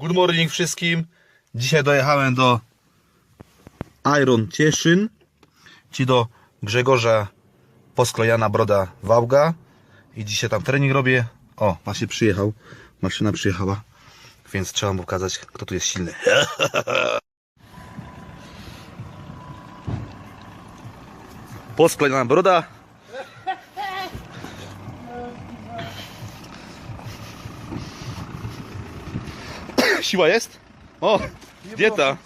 Good morning wszystkim. Dzisiaj dojechałem do Iron Cieszyn, ci do Grzegorza Posklejana Broda Wałga i dzisiaj tam trening robię. O, właśnie przyjechał, maszyna przyjechała, więc trzeba mu pokazać, kto tu jest silny. Posklejana Broda. Siła jest? O, dieta.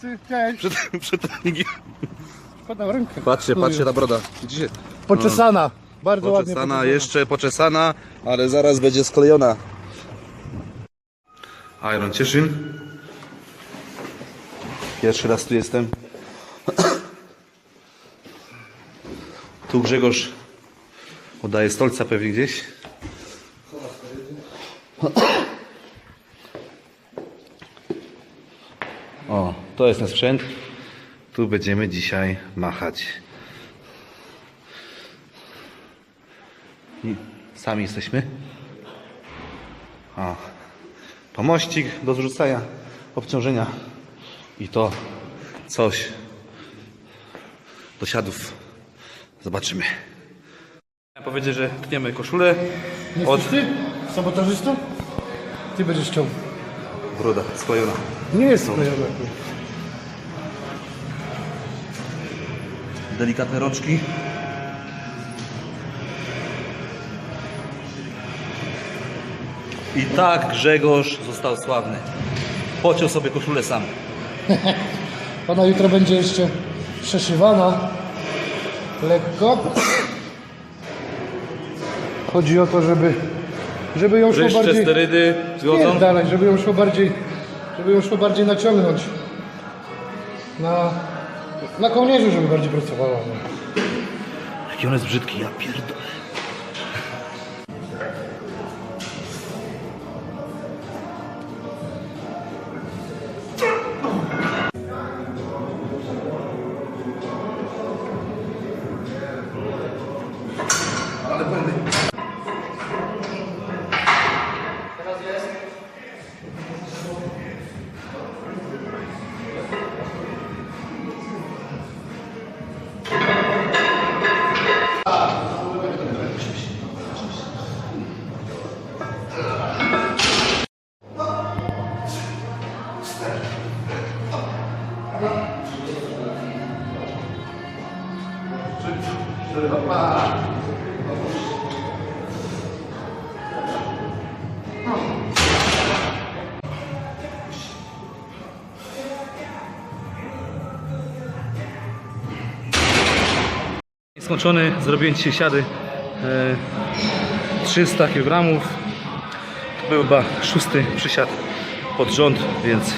Przed, przed treningiem. podam rękę. Patrzcie, patrzcie ta broda. Widzicie? Poczesana. Bardzo ładnie Poczesana, poczesana. jeszcze poczesana, ale zaraz będzie sklejona. Iron Cieszyn. Pierwszy raz tu jestem. Tu Grzegorz oddaje stolca pewnie gdzieś. To jest ten sprzęt. Tu będziemy dzisiaj machać. I sami jesteśmy. O, pomościk do zrzucania obciążenia. I to coś do siadów. Zobaczymy. Chciałem powiedzieć, że tniemy koszulę Nie od jesteś ty? Sabotażystą? Ty będziesz chciał. broda sklejona. Nie jest sklejona. Delikatne rączki. I tak Grzegorz został sławny. Pociął sobie koszulę sam. Ona jutro będzie jeszcze przeszywana. Lekko. Chodzi o to, żeby, żeby ją szło bardziej... sterydy zgodzą. Nie, dalej, żeby ją szło bardziej, żeby ją szło bardziej naciągnąć. Na, na kołnierzu, żeby bardziej pracowała. No. Jaki on jest brzydki, ja pierdolę. Skończony, zrobiłem dzisiaj siady e, 300 kg. To był chyba szósty przysiad pod rząd, więc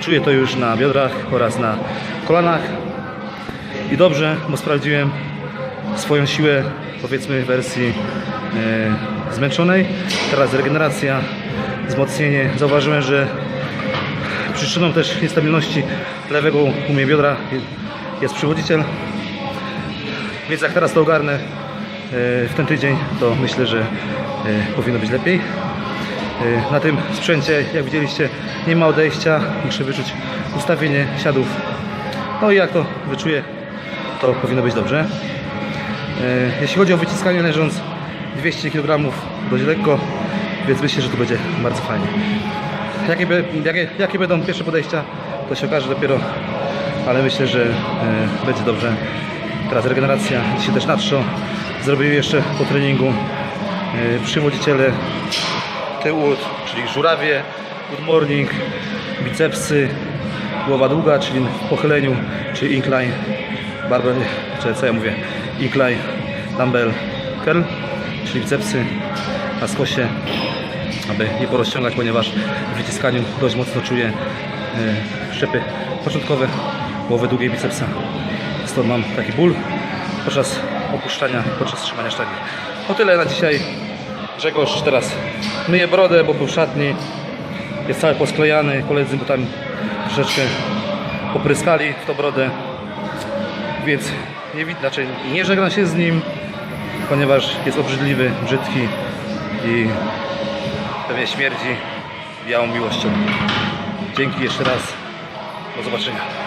czuję to już na biodrach oraz na kolanach. I dobrze, bo sprawdziłem swoją siłę powiedzmy w wersji e, zmęczonej. Teraz regeneracja, wzmocnienie. Zauważyłem, że przyczyną też niestabilności lewego u mnie biodra jest przywodziciel. Więc jak teraz to ogarnę e, w ten tydzień, to myślę, że e, powinno być lepiej. E, Na tym sprzęcie, jak widzieliście, nie ma odejścia. Muszę wyczuć ustawienie siadów. No i jak to wyczuję, to powinno być dobrze. E, Jeśli chodzi o wyciskanie leżąc 200 kg dość lekko, więc myślę, że to będzie bardzo fajnie. Jakie, jakie, jakie będą pierwsze podejścia, to się okaże dopiero, ale myślę, że e, będzie dobrze. Teraz regeneracja, dzisiaj też natrzo. Zrobię jeszcze po treningu e, przywodziciele tyłu, czyli żurawie, good morning, bicepsy, głowa długa, czyli w pochyleniu, czyli incline, barbell, czy co ja mówię, incline, dumbbell, curl, czyli bicepsy na skosie, aby nie porozciągać, ponieważ w wyciskaniu dość mocno czuję e, szczepy początkowe głowy długiej bicepsa. Stąd mam taki ból podczas opuszczania, podczas trzymania sztagi. No tyle na dzisiaj. Grzegorz teraz myje brodę, bo był szatni. Jest cały posklejany. Koledzy mu tam troszeczkę popryskali w tą brodę. Więc nie znaczy nie żegnam się z nim, ponieważ jest obrzydliwy, brzydki i pewnie śmierdzi białą miłością. Dzięki jeszcze raz. Do zobaczenia.